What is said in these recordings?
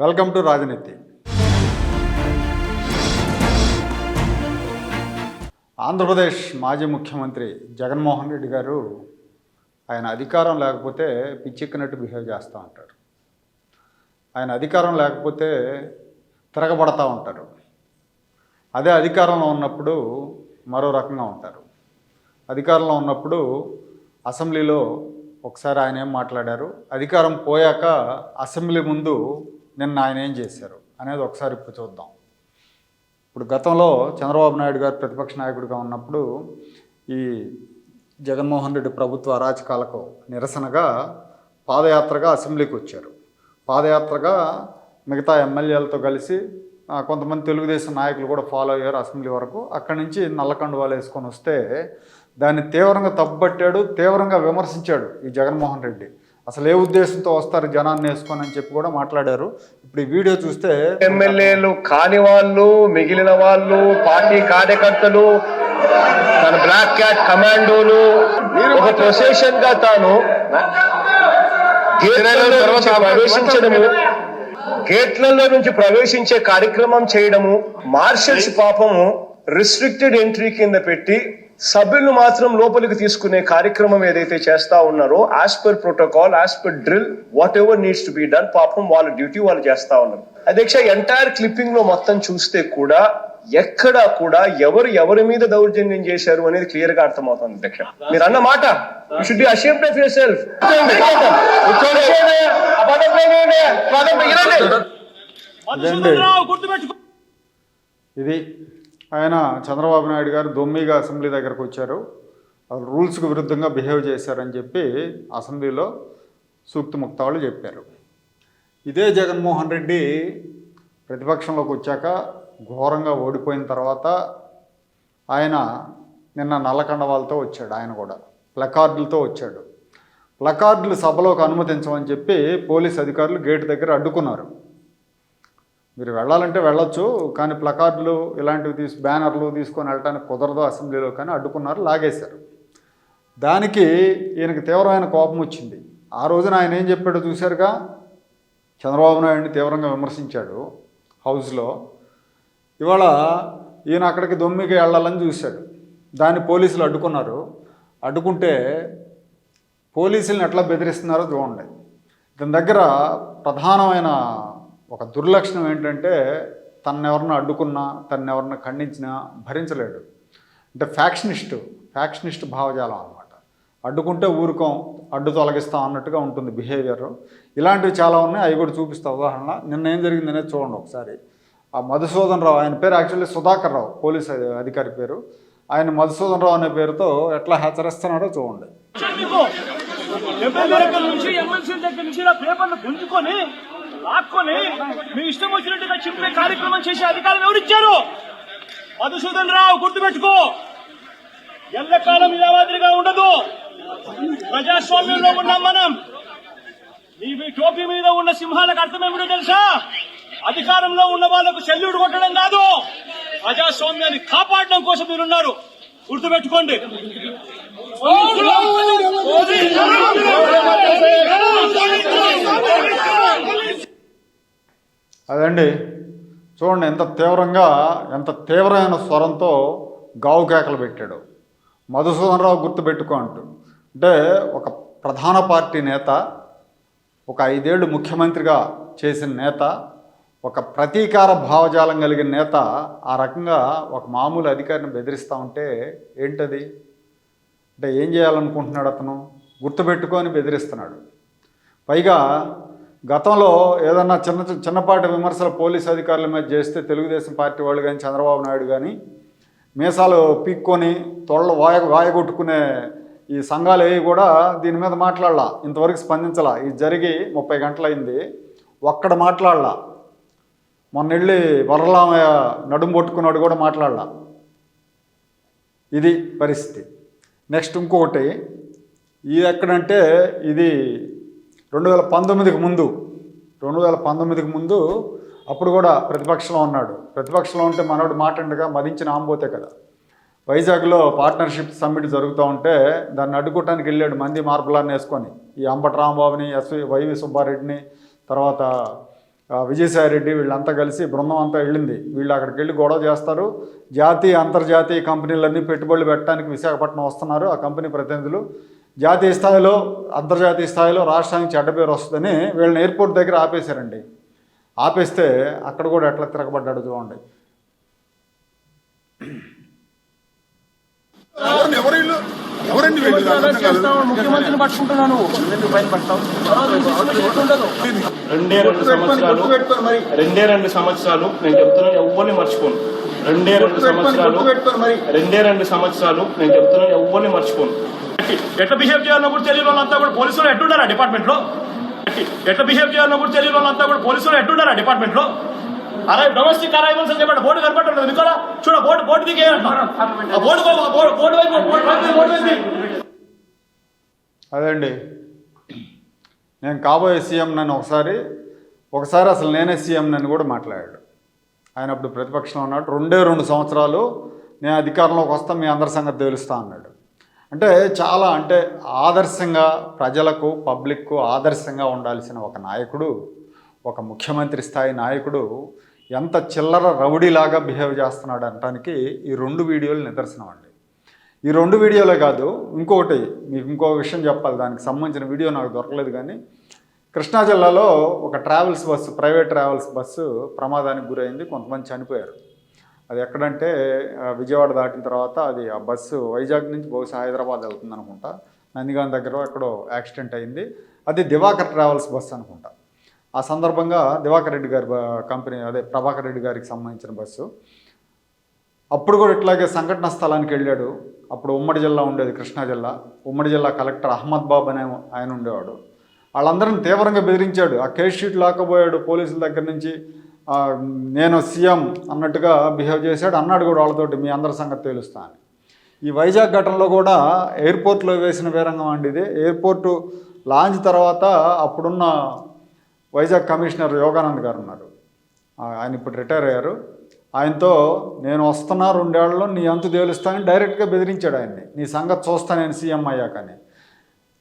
Welcome to రాజనీతి. ఆంధ్రప్రదేశ్ మాజీ ముఖ్యమంత్రి జగన్మోహన్ రెడ్డి గారు ఆయన అధికారం లేకపోతే పిచ్చెక్కినట్టు బిహేవ్ చేస్తూ ఉంటారు. ఆయన అధికారం లేకపోతే తిరగబడతా ఉంటారు. అదే అధికారంలో ఉన్నప్పుడు మరో రకంగా ఉంటారు. అధికారంలో ఉన్నప్పుడు అసెంబ్లీలో ఒకసారి ఆయన ఏం మాట్లాడారు? అధికారం పోయాక అసెంబ్లీ ముందు నిన్న ఆయన ఏం చేశారు అనేది ఒకసారి ఇప్పుడు చూద్దాం. ఇప్పుడు గతంలో చంద్రబాబు నాయుడు గారు ప్రతిపక్ష నాయకుడిగా ఉన్నప్పుడు ఈ జగన్మోహన్ రెడ్డి ప్రభుత్వ అరాచకాలకు నిరసనగా పాదయాత్రగా అసెంబ్లీకి వచ్చారు. పాదయాత్రగా మిగతా ఎమ్మెల్యేలతో కలిసి కొంతమంది తెలుగుదేశం నాయకులు కూడా ఫాలో అయ్యారు అసెంబ్లీ వరకు. అక్కడి నుంచి నల్లకండువాలు వేసుకొని వస్తే దాన్ని తీవ్రంగా తప్పుపట్టాడు తీవ్రంగా విమర్శించాడు ఈ జగన్మోహన్ రెడ్డి. అసలు ఏ ఉద్దేశంతో వస్తారు జనాన్ని వేసుకొని అని చెప్పి కూడా మాట్లాడారు. ఇప్పుడు ఈ వీడియో చూస్తే ఎమ్మెల్యేలు కాని వాళ్ళు మిగిలిన వాళ్ళు పార్టీ కార్యకర్తలు తన బ్లాక్ క్యాట్ కమాండోలు ఒక ప్రొసెషన్గా తాను ప్రవేశించడము గేట్లలో నుంచి ప్రవేశించే కార్యక్రమం చేయడము మార్షల్స్ పాపము రిస్ట్రిక్టెడ్ ఎంట్రీ కింద పెట్టి సభ్యులను మాత్రం లోపలికి తీసుకునే కార్యక్రమం ఏదైతే చేస్తా ఉన్నారో as per protocol as per drill whatever needs to be done పాపం వాళ్ళ డ్యూటీ వాళ్ళు చేస్తా ఉన్నారు. అధ్యక్ష ఎంటైర్ క్లిప్పింగ్లో మొత్తం చూస్తే కూడా ఎక్కడా కూడా ఎవరు ఎవరి మీద దౌర్జన్యం చేశారు అనేది క్లియర్గా అర్థమవుతుంది అధ్యక్ష. మీరు అన్న మాట? Should be ashamed of yourself ఇది ఆయన చంద్రబాబు నాయుడు గారు దొమ్మిగా అసెంబ్లీ దగ్గరకు వచ్చారు. రూల్స్కు విరుద్ధంగా బిహేవ్ చేశారని చెప్పి అసెంబ్లీలో సూక్తి ముక్తాళ్ళు చెప్పారు. ఇదే జగన్మోహన్ రెడ్డి ప్రతిపక్షంలోకి వచ్చాక ఘోరంగా ఓడిపోయిన తర్వాత ఆయన నిన్న నల్లకండవాలతో వచ్చాడు ఆయన కూడా. ప్లకార్డులతో వచ్చాడు. ప్లకార్డులు సభలోకి అనుమతించమని చెప్పి పోలీస్ అధికారులు గేట్ దగ్గర అడ్డుకున్నారు. మీరు వెళ్ళాలంటే వెళ్ళొచ్చు కానీ ప్లకార్డులు ఇలాంటివి తీసి బ్యానర్లు తీసుకొని వెళ్ళడానికి కుదరదు అసెంబ్లీలో కానీ అడ్డుకున్నారు లాగేశారు. దానికి ఈయనకి తీవ్రమైన కోపం వచ్చింది. ఆ రోజున ఆయన ఏం చెప్పాడో చూశారుగా? చంద్రబాబు నాయుడిని తీవ్రంగా విమర్శించాడు హౌస్లో. ఇవాళ ఈయన అక్కడికి దొమ్మికి వెళ్ళాలని చూశాడు. దాన్ని పోలీసులు అడ్డుకున్నారు. అడ్డుకుంటే పోలీసులను ఎట్లా బెదిరిస్తున్నారో చూడండి. దాని దగ్గర ప్రధానమైన ఒక దుర్లక్షణం ఏంటంటే తన్నెవరిన అడ్డుకున్నా తన్నెవరిన ఖండించినా భరించలేడు. అంటే ఫ్యాక్షనిస్ట్ ఫ్యాక్షనిస్ట్ భావజాలం అనమాట అడ్డుకుంటే ఊరుకోం అడ్డు తొలగిస్తాం అన్నట్టుగా ఉంటుంది బిహేవియర్. ఇలాంటివి చాలా ఉన్నాయి అవి కూడా చూపిస్తా. ఉదాహరణ నిన్న ఏం జరిగింది అనేది చూడండి ఒకసారి. ఆ మధుసూదన్ రావు ఆయన పేరు యాక్చువల్లీ సుధాకర్ రావు పోలీస్ అధికారి పేరు. ఆయన మధుసూదన్ రావు అనే పేరుతో ఎట్లా హెచ్చరిస్తున్నాడో చూడండి. నుంచి దగ్గర నుంచి పేపర్లు గుంజుకొని లాక్కొని మీ ఇష్టం వచ్చినట్టుగా చింపే కార్యక్రమం చేసే అధికారం ఎవరిచ్చారు మధుసూదన్ రావు గుర్తుపెట్టుకో. ఎల్లకాలం ఇలా మాదిరిగా ఉండదు. ప్రజాస్వామ్యంలో ఉన్నాం మనం నీ మీ టోపీ మీద ఉన్న సింహాలకు అర్థమేమిటో తెలుసా? అధికారంలో ఉన్న వాళ్ళకు సెల్యూడు కొట్టడం కాదు. ప్రజాస్వామ్యాన్ని కాపాడడం కోసం మీరున్నారు. గుర్తుపెట్టుకోండి. అదండి. చూడండి ఎంత తీవ్రంగా ఎంత తీవ్రమైన స్వరంతో గావు కేకలు పెట్టాడు. మధుసూదన్ రావు గుర్తుపెట్టుకో అంటూ. అంటే ఒక ప్రధాన పార్టీ నేత ఒక ఐదేళ్ళు ముఖ్యమంత్రిగా చేసిన నేత ఒక ప్రతీకార భావజాలం కలిగిన నేత ఆ రకంగా ఒక మామూలు అధికారిని బెదిరిస్తూ ఉంటే ఏంటది? అంటే ఏం చేయాలనుకుంటున్నాడు అతను? గుర్తుపెట్టుకొని బెదిరిస్తున్నాడు. పైగా గతంలో ఏదన్నా చిన్న చిన్నపాటి విమర్శలు పోలీస్ అధికారుల మీద చేస్తే తెలుగుదేశం పార్టీ వాళ్ళు కానీ చంద్రబాబు నాయుడు కానీ మీసాలు పీక్కొని తొళ్ళ వాయ వాయగొట్టుకునే ఈ సంఘాలు ఏవి కూడా దీని మీద మాట్లాడలా. ఇంతవరకు స్పందించలా. ఇది జరిగి ముప్పై గంటలైంది. ఒక్కడ మాట్లాడలా. మొన్న వెళ్ళి వరలామయ్య నడుము పట్టుకున్నాడు కూడా మాట్లాడలా. ఇది పరిస్థితి. నెక్స్ట్ ఇంకొకటి ఇది ఎక్కడంటే ఇది రెండు వేల పంతొమ్మిదికి ముందు రెండు వేల పంతొమ్మిదికి ముందు అప్పుడు కూడా ప్రతిపక్షంలో ఉన్నాడు. ప్రతిపక్షంలో ఉంటే మనోడు మాట్లాడగా మదించిన ఆంబోతే కదా. వైజాగ్లో పార్ట్నర్షిప్ సమ్మిట్ జరుగుతూ ఉంటే దాన్ని అడ్డుకోవటానికి వెళ్ళాడు మంది మార్పులాన్ని వేసుకొని. ఈ అంబట రాంబాబుని ఎస్వి వైవి సుబ్బారెడ్డిని తర్వాత విజయసాయిరెడ్డి విజయసాయి రెడ్డి వీళ్ళంతా కలిసి బృందం అంతా వెళ్ళింది. వీళ్ళు అక్కడికి వెళ్ళి గొడవ చేస్తారు. జాతీయ అంతర్జాతీయ కంపెనీలన్నీ పెట్టుబడులు పెట్టడానికి విశాఖపట్నం వస్తున్నారు. ఆ కంపెనీ ప్రతినిధులు జాతీయ స్థాయిలో అంతర్జాతీయ స్థాయిలో రాష్ట్రానికి చెడ్డ పేరు వస్తుందని వీళ్ళని ఎయిర్పోర్ట్ దగ్గర ఆపేశారండి. ఆపేస్తే అక్కడ కూడా ఎట్లా తిరగబడ్డాడు చూడండి. ఎవరండి. ముఖ్యమంత్రిని పట్టుకుంటున్నాను రెండే రెండు సంవత్సరాలు. రెండే రెండు సంవత్సరాలు. నేను చెప్తున్నాను ఎవరిని మర్చిపోను. రెండే రెండు సంవత్సరాలు. రెండే రెండు సంవత్సరాలు. నేను చెప్తున్నాను ఎవరిని మర్చిపోను. ఎట్లా బిహేవ్ చేయాలో కూడా తెలియని వాళ్ళంతా కూడా పోలీసులు ఎట్టుండారా డిపార్ట్మెంట్లో? ఎట్లా బిహేవ్ చేయాలో కూడా తెలియని వాళ్ళంతా కూడా పోలీసులు ఎట్టుండారా డిపార్ట్మెంట్లో? అరే డొమెస్టిక్ అరైవల్స్ అని చెప్పండి బోర్డు కనపడుతుంది. మీకు చూడ బోర్డు బోర్డు దిగేయండి బోర్డు బోర్డు వైపు బోర్డు వైపు. అదండి. నేను కాబోయే సీఎం నన్ను ఒకసారి ఒకసారి అసలు నేనే సీఎం నన్ను కూడా మాట్లాడాడు. ఆయన అప్పుడు ప్రతిపక్షంలో ఉన్నాడు. రెండే రెండు సంవత్సరాలు నేను అధికారంలోకి వస్తాను మీ అందరి సంగతి తెలుస్తా అన్నాడు. అంటే చాలా అంటే ఆదర్శంగా ప్రజలకు పబ్లిక్కు ఆదర్శంగా ఉండాల్సిన ఒక నాయకుడు ఒక ముఖ్యమంత్రి స్థాయి నాయకుడు ఎంత చిల్లర రౌడీలాగా బిహేవ్ చేస్తున్నాడు అనటానికి ఈ రెండు వీడియోలు నిదర్శనం అండి. ఈ రెండు వీడియోలే కాదు ఇంకొకటి మీకు ఇంకో విషయం చెప్పాలి దానికి సంబంధించిన వీడియో నాకు దొరకలేదు కానీ కృష్ణా జిల్లాలో ఒక travels bus private travels bus ప్రమాదానికి గురైంది కొంతమంది చనిపోయారు. అది ఎక్కడంటే విజయవాడ దాటిన తర్వాత అది ఆ బస్సు వైజాగ్ నుంచి బహుశా హైదరాబాద్ వెళ్తుంది అనుకుంటా. నందిగాం దగ్గర ఎక్కడో యాక్సిడెంట్ అయింది. అది దివాకర్ ట్రావెల్స్ బస్సు అనుకుంటా. ఆ సందర్భంగా దివాకర్ రెడ్డి గారి కంపెనీ అదే ప్రభాకర్ రెడ్డి గారికి సంబంధించిన బస్సు. అప్పుడు కూడా ఇట్లాగే సంఘటన స్థలానికి వెళ్ళాడు. అప్పుడు ఉమ్మడి జిల్లా ఉండేది కృష్ణా జిల్లా. ఉమ్మడి జిల్లా కలెక్టర్ అహ్మద్ బాబు అనే ఆయన ఉండేవాడు. వాళ్ళందరిని తీవ్రంగా బెదిరించాడు. ఆ కేస్ షీట్ లాక్కపోయాడు పోలీసుల దగ్గర నుంచి. నేను సీఎం అన్నట్టుగా బిహేవ్ చేశాడు. అన్నాడు కూడా వాళ్ళతోటి మీ అందరి సంగతి తెలుస్తా అని. ఈ వైజాగ్ ఘటనలో కూడా ఎయిర్పోర్ట్లో వేసిన వీరంగం అండి ఇది. ఎయిర్పోర్టు లాంచ్ తర్వాత అప్పుడున్న వైజాగ్ కమిషనర్ యోగానంద్ గారు ఉన్నారు. ఆయన ఇప్పుడు రిటైర్ అయ్యారు. ఆయనతో నేను వస్తున్నా రెండేళ్ళలో నీ అంతు తేలుస్తానని డైరెక్ట్గా బెదిరించాడు ఆయన్ని. నీ సంగతి చూస్తా నేను సీఎం అయ్యాకని.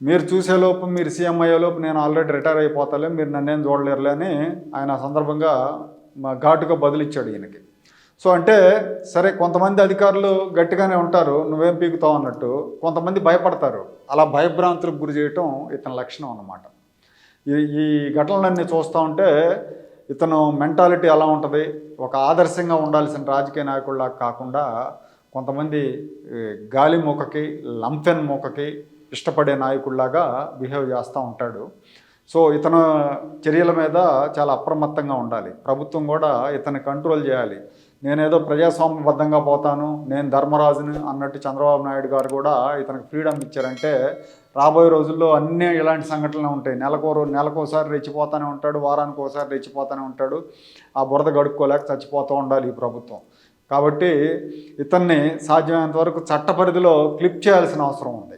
మీరు చూసేలోపు మీరు సీఎం అయ్యేలోపు నేను ఆల్రెడీ రిటైర్ అయిపోతాలే మీరు నన్నేం చూడలేరులే అని ఆయన సందర్భంగా మా ఘాటుగా బదులిచ్చాడు ఈయనకి. సో అంటే సరే కొంతమంది అధికారులు గట్టిగానే ఉంటారు నువ్వేం పీకుతావు అన్నట్టు కొంతమంది భయపడతారు. అలా భయభ్రాంతులకు గురి చేయటం ఇతని లక్షణం అన్నమాట. ఈ ఈ ఘటనలన్నీ చూస్తూ ఉంటే ఇతను మెంటాలిటీ ఎలా ఉంటుంది ఒక ఆదర్శంగా ఉండాల్సిన రాజకీయ నాయకుల్లా కాకుండా కొంతమంది గాలి మూకకి లంఫెన్ మూకకి ఇష్టపడే నాయకుల్లాగా బిహేవ్ చేస్తూ ఉంటాడు. సో ఇతను చర్యల మీద చాలా అప్రమత్తంగా ఉండాలి. ప్రభుత్వం కూడా ఇతన్ని కంట్రోల్ చేయాలి. నేనేదో ప్రజాస్వామ్యబద్ధంగా పోతాను నేను ధర్మరాజుని అన్నట్టు చంద్రబాబు నాయుడు గారు కూడా ఇతనికి ఫ్రీడమ్ ఇచ్చారంటే రాబోయే రోజుల్లో అన్నీ ఇలాంటి సంఘటనలు ఉంటాయి. నెలకో నెలకోసారి రెచ్చిపోతూనే ఉంటాడు వారానికి ఒకసారి రెచ్చిపోతూనే ఉంటాడు. ఆ బురద గడుక్కోలేక చచ్చిపోతూ ఉండాలి ఈ ప్రభుత్వం. కాబట్టి ఇతన్ని సాధ్యమైనంత వరకు చట్ట పరిధిలో క్లిప్ చేయాల్సిన అవసరం ఉంది.